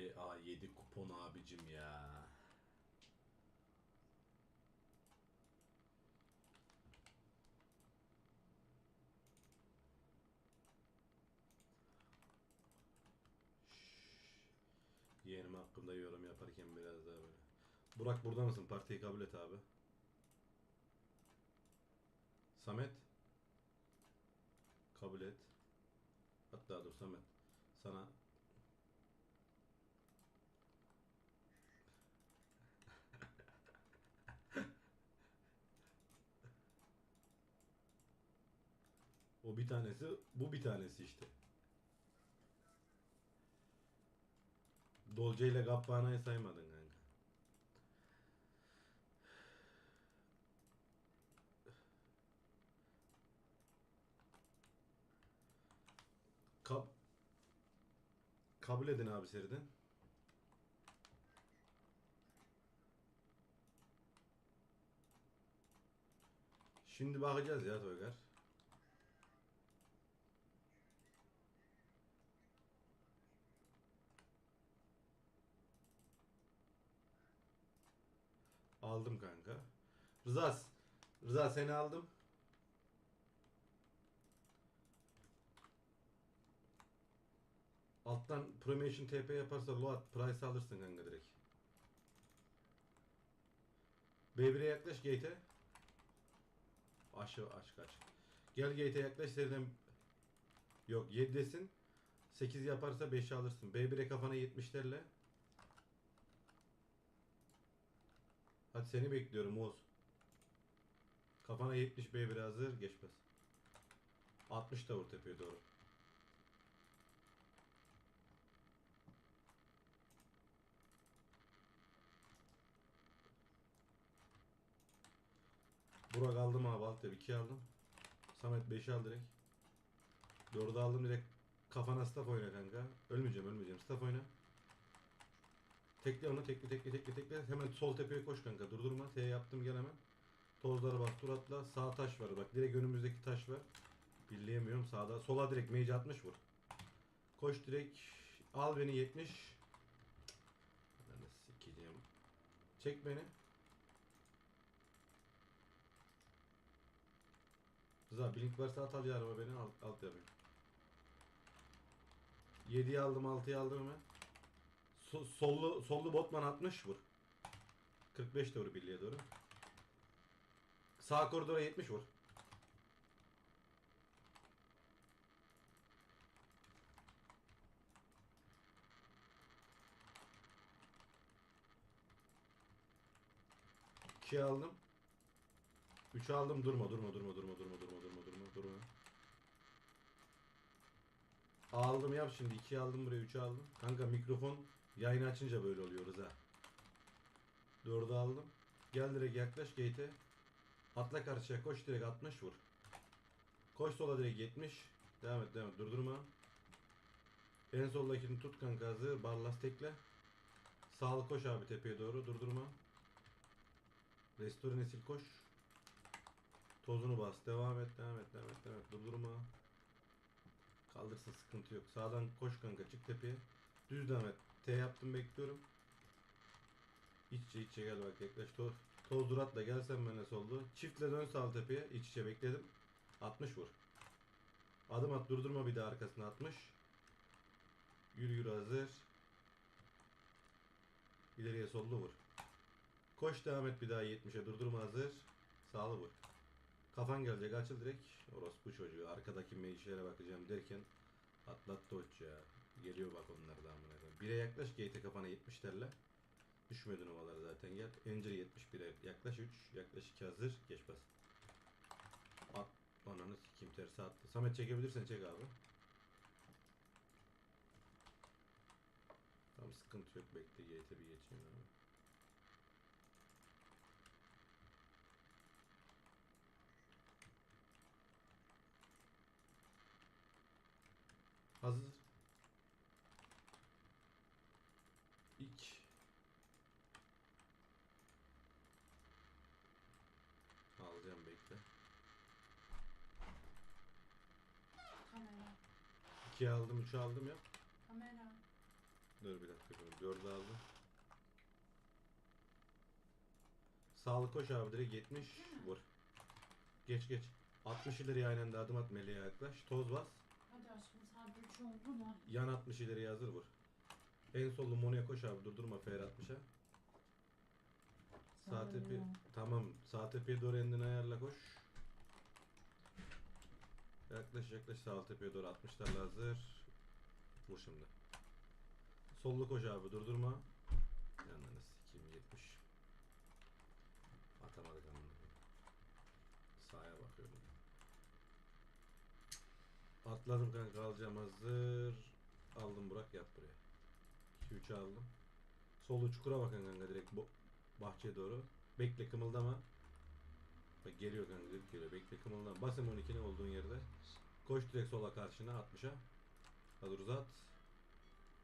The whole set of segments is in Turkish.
GTA7 kupon abicim ya. Yeğenim hakkında yorum yaparken biraz daha böyle. Burak burada mısın? Partiyi kabul et abi. Samet. Kabul et. Hatta dur Samet. Sana bir tanesi, bu bir tanesi işte. Dolce ile Gabbana'yı saymadın kanka. Kab Kabul edin abi seriden. Şimdi bakacağız ya Toygar. Aldım kanka. Rıza, Rıza seni aldım. Alttan Promotion TP yaparsa Loat Price alırsın kanka direkt. B1'e yaklaş gate'e. Aşağı aç kaç. Gel gate'e yaklaş seriden Yok 7'desin. 8 yaparsa 5'i alırsın. B1'e kafana 70'lerle. Hadi seni bekliyorum Oğuz. Kafana 70 B1 hazır geçmez. 60 da vur tepeye doğru. Burak aldım abi alt tabi 2 aldım. Samet 5'i al direkt. 4'ü aldım direkt. Kafana staff oyna kanka. Ölmeyeceğim ölmeyeceğim. Staff oyna. Tekle onu tekle tekle tekle tekle. Hemen sol tepeye koş kanka. Durdurma. T yaptım gel hemen. Tozları bas tur atla. Sağ taş var bak. Direkt önümüzdeki taş var. Billeyemiyorum sağda. Sola direkt mage 60 vur. Koş direkt. Al beni 70. Ben sikeceğim. Çek beni. Rıza blink varsa at al yarıma beni alt, alt yapayım. 7'yi aldım 6'yı aldım hemen. So- sollu sollu botman 60 vur. 45 de vur birliğe doğru. Sağ koridora 70 vur. İki aldım. 3 aldım durma durma durma durma durma durma durma durma durma. Aldım yap şimdi 2 aldım buraya 3 aldım. Kanka mikrofon yayını açınca böyle oluyoruz ha. 4'ü aldım. Gel direkt yaklaş gate'e. Atla karşıya koş direkt 60 vur. Koş sola direkt 70. Devam et devam et durdurma. En soldakini tut kanka hazır. Barlas tekle. Sağlı koş abi tepeye doğru durdurma. Restore nesil koş. Tozunu bas. Devam et, devam et, devam et, devam et. Durdurma. Kaldırsın sıkıntı yok. Sağdan koş kanka çık tepeye. Düz devam et. T yaptım bekliyorum. İç içe iç içe gel bak yaklaş. Toz, toz duratla gel sen benimle soldu. Çiftle dön sağ tepeye. İç içe bekledim. 60 vur. Adım at durdurma bir daha arkasına 60. Yürü yürü hazır. İleriye sollu vur. Koş devam et bir daha 70'e durdurma hazır. Sağlı vur. Kafan gelecek açıl direkt. Orospu çocuğu. Arkadaki meclislere bakacağım derken atlattı hoç. Geliyor bak onlar da amına koyayım. Bire yaklaş gate'e kafana 70'lerle. Düşmedi numaraları zaten gel. Encir 71'e yaklaş 3. Yaklaş 2 hazır. Geç bas. At. Ananı sikeyim tersi attı. Samet çekebilirsen çek abi. Tamam sıkıntı yok bekle gate'e bir geçeyim abi. Hazır. İç. Bekle. Kamera. 2 aldım 3 aldım ya. Kamera. Dur bir dakika şunu dördü aldım. Sağlık koş abi direkt 70 vur. Geç geç. 60 ileri aynı anda adım at meleğe yaklaş. Toz bas. Hadi aşkım saat 3 oldu mu? Yan 60 ileri hazır vur. En sollu Mono'ya koş abi durdurma FR 60'a. Sağ tepe tamam sağ tepeye doğru endini ayarla koş. Yaklaş yaklaş sağ tepeye doğru 60'larla hazır. Vur şimdi. Sollu koş abi durdurma. Yanlarına sikeyim 70. Atamadık ama. Sağa bakıyorum. Atladım kanka alacağım hazır. Aldım Burak yat buraya. 2-3 aldım. Solu çukura bakın kanka direkt bu bahçeye doğru. Bekle kımıldama. Bak geliyor kanka direkt geliyor. Bekle kımıldama. Basın 12'ni olduğun yerde. Koş direkt sola karşına 60'a. Hadi uzat.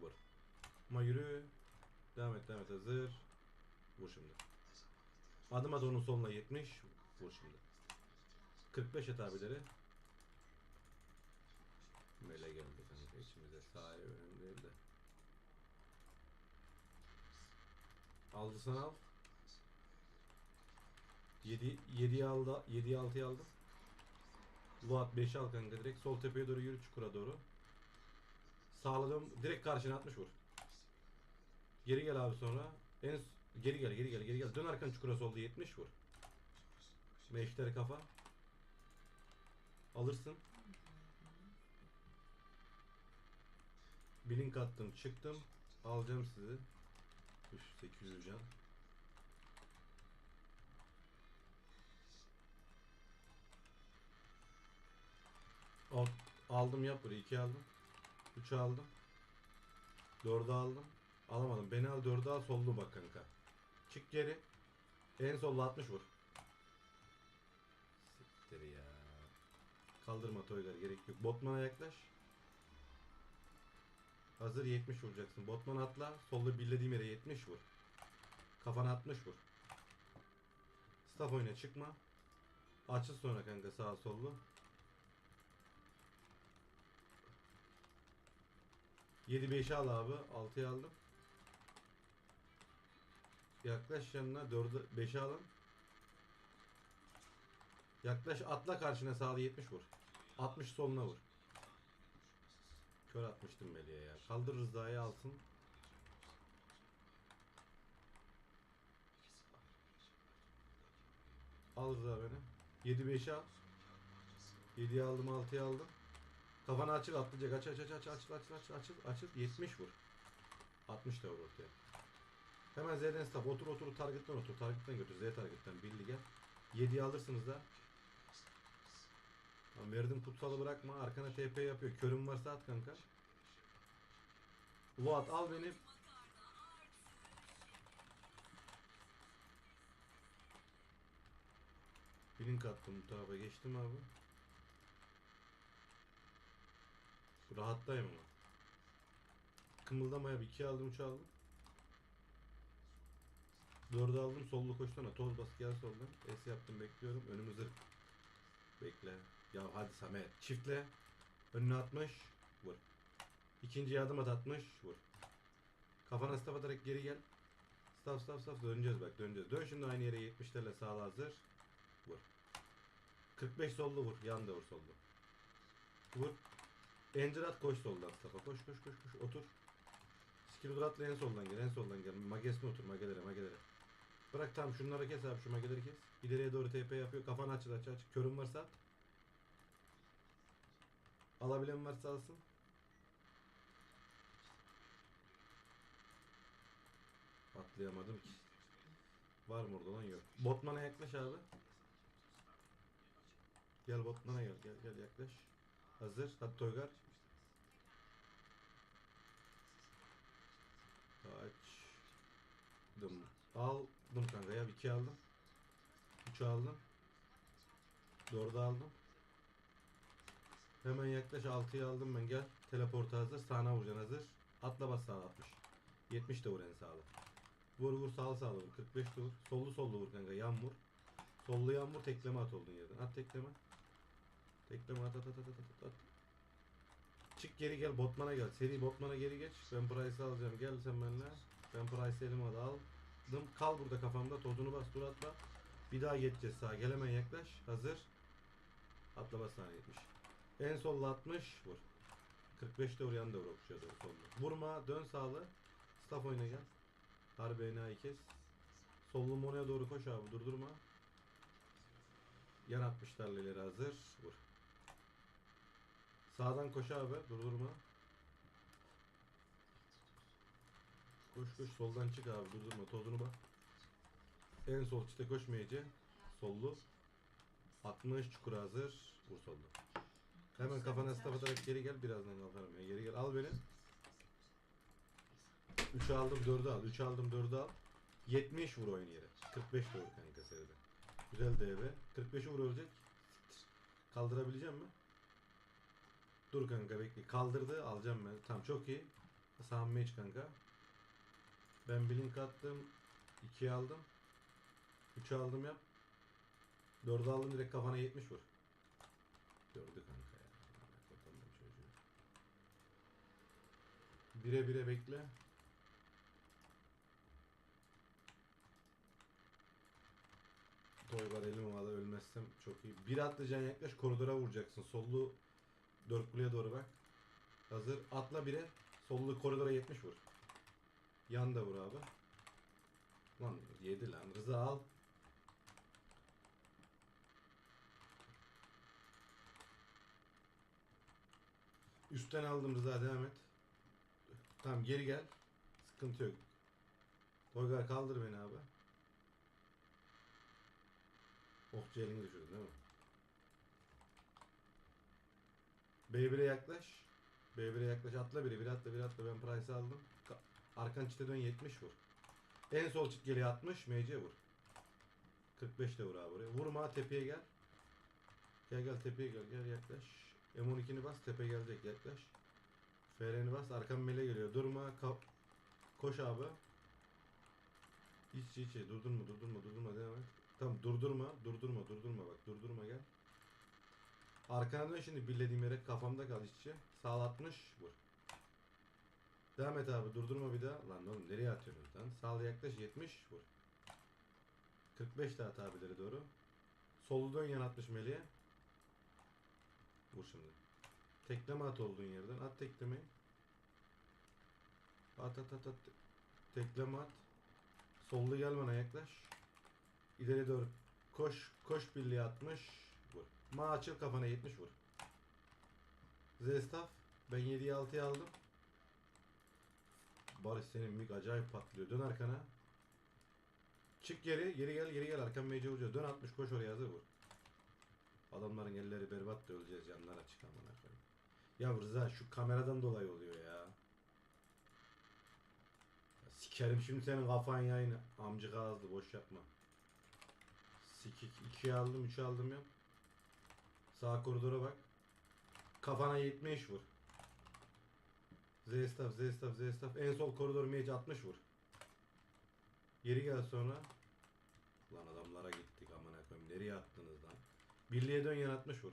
Vur. Ama yürü. Devam et devam et hazır. Vur şimdi. Adım at onun soluna 70. Vur şimdi. 45 et abileri. Mele geldi kanka içimize sahaya önemli değil de. Aldıysan al. 7 7'yi aldı. 7'yi 6'yı aldım. Luat 5'i al kanka direkt sol tepeye doğru yürü çukura doğru. Sağladım direkt karşına 60 vur. Geri gel abi sonra. En geri gel geri gel geri gel. Dön arkan çukura solda 70 vur. Meşter kafa. Alırsın. Blink attım çıktım. Alacağım sizi. Üf 800 can. Al, aldım yap burayı. 2 aldım. 3 aldım. 4'ü aldım. Alamadım. Beni al 4'ü al sollu bak kanka. Çık geri. En solla 60 vur. Siktir ya. Kaldırma Toygar gerek yok. Botman'a yaklaş. Hazır 70 vuracaksın. Botman atla. Solda billediğim yere 70 vur. Kafana 60 vur. Staff oyna çıkma. Açıl sonra kanka sağ sollu. 7 5'i al abi. 6'yı aldım. Yaklaş yanına 4'ü 5'i alın. Yaklaş atla karşına sağda 70 vur. 60 soluna vur. Kör atmıştım Melih'e ya. Kaldır Rıza'yı alsın. Al Rıza beni. 7 5'i al. 7'yi aldım 6'yı aldım. Kafanı açıl atlayacak. Aç aç aç aç aç aç aç açıl açıl 70 vur. 60 da vur ortaya. Hemen Z'den stop. Otur otur targetten otur. Targetten götür. Z targetten. Billi gel. 7'yi alırsınız da. Tamam, verdim kutsalı bırakma. Arkana TP yapıyor. Körüm varsa at kanka. What al beni. Bilin kattım bu tarafa geçtim abi. Rahattayım ama. Kımıldamaya bir iki aldım üç aldım. Dördü aldım sollu koştuna toz bas gel soldan. Es yaptım bekliyorum önümü zırh. Bekle. Ya hadi Samet çiftle. Önüne atmış. Vur. İkinci adım at atmış. Vur. Kafana staff atarak geri gel. Staff staff staff döneceğiz bak döneceğiz. Dön şimdi aynı yere 70'lerle sağla hazır. Vur. 45 sollu vur. Yan da vur sollu. Vur. Ender koş soldan staff'a. Koş koş koş koş. Otur. Atla en soldan gel en soldan gel. Magesine otur magelere magelere. Bırak tamam şunları kes abi şu mageleri kes. İleriye doğru TP yapıyor. Kafanı aç aç aç. Körün varsa at. Alabilen varsa alsın. Atlayamadım ki. Var mı orada lan yok. Botman'a yaklaş abi. Gel Botman'a gel gel gel yaklaş. Hazır. Hadi Toygar. Açtım. Aldım kanka ya. 2 aldım. 3 aldım. 4'ü aldım. Hemen yaklaş 6'yı aldım ben gel. Teleporta hazır. Sağına vuracaksın hazır. Atla bas sağa 60. 70 de vur en sağlı. Vur vur sağlı sağlı vur. 45 de vur. Sollu sollu vur kanka yan vur. Sollu yan vur tekleme at olduğun yerden. At tekleme. Tekleme at at at at at at. Çık geri gel botmana gel. Seri botmana geri geç. Ben Price'ı alacağım. Gel sen benimle. Ben Price'ı elime de aldım. Kal burada kafamda. Tozunu bas dur atla. Bir daha geçeceğiz sağa. Gel hemen yaklaş. Hazır. Atla bas saniye 70. En solla 60. Vur. 45'te vur yan da vur okçuya doğru sollu. Vurma dön sağlı. Staff oyna gel. Harbi enayi kes. Sollu Mono'ya doğru koş abi durdurma. Yan 60'larla ileri hazır. Vur. Sağdan koş abi durdurma. Koş koş soldan çık abi durdurma tozunu bak. En sol çite koş meyce. Sollu. 60 çukur hazır. Vur sollu. Hemen kafana staff atarak geri gel birazdan kalkarım ya. Geri gel al beni. 3 aldım 4'ü al. 3 aldım 4'ü al. 70 vur oyun yere. 45 de vur kanka seride. Güzel DB. 45'i vur ölecek. Siktir. Kaldırabileceğim mi? Dur kanka bekle. Kaldırdı alacağım ben. Tamam çok iyi. Sağ mage kanka. Ben blink attım. 2'yi aldım. 3'ü aldım yap. 4'ü aldım direkt kafana 70 vur. Gördü kanka ya. Bire bire bekle. Toy var elim havada ölmezsem çok iyi. Bir atlayacaksın yaklaş koridora vuracaksın. Sollu dört kuleye doğru bak. Hazır. Atla bire. Sollu koridora 70 vur. Yan da vur abi. Lan yedi lan. Rıza al. Üstten aldım Rıza devam et. Tamam geri gel. Sıkıntı yok. Toygar kaldır beni abi. Okçu elini düşürdün değil mi? B1'e yaklaş. B1'e yaklaş atla biri bir atla bir atla ben price aldım. Ka- Arkan çite dön 70 vur. En sol çit geliyor 60 MC vur. 45 de vur abi oraya. Vurma tepeye gel. Gel gel tepeye gel gel yaklaş. M12'ni bas tepe gelecek yaklaş. FR'ni bas arkan mele geliyor. Durma ka- koş abi. İç iç iç durdurma durdurma durdurma devam et. Tamam durdurma durdurma durdurma bak durdurma gel. Arkana dön şimdi bildiğim yere kafamda kal iç içe. Sağ 60 vur. Devam et abi durdurma bir daha. Lan oğlum nereye atıyorsun lan? Sağ yaklaş 70 vur. 45 de at abileri doğru. Solu dön yan 60 meleğe. Vur şimdi. Tekleme at olduğun yerden. At teklemeyi. At at at at. Tekleme at. Sollu gel bana yaklaş. İleri doğru. Koş. Koş birliğe 60. Vur. Ma kafana 70 vur. Zestaf. Ben 7'yi 6'ya aldım. Barış senin mik acayip patlıyor. Dön arkana. Çık geri. Geri gel geri gel. Arkan mece vuracağız. Dön 60 koş oraya hazır vur. Adamların elleri berbat da öleceğiz yanlar açık amına koyayım. Ya Rıza şu kameradan dolayı oluyor ya. ya sikerim şimdi senin kafan yayını. Amcık ağızlı boş yapma. Sikik 2'yi aldım 3'ü aldım ya. Sağ koridora bak. Kafana 70 vur. Z staff Z staff Z staff. En sol koridor mage 60 vur. Geri gel sonra. Lan adamlara gittik amına koyayım. Nereye attınız lan? Birliğe dön yan 60 vur.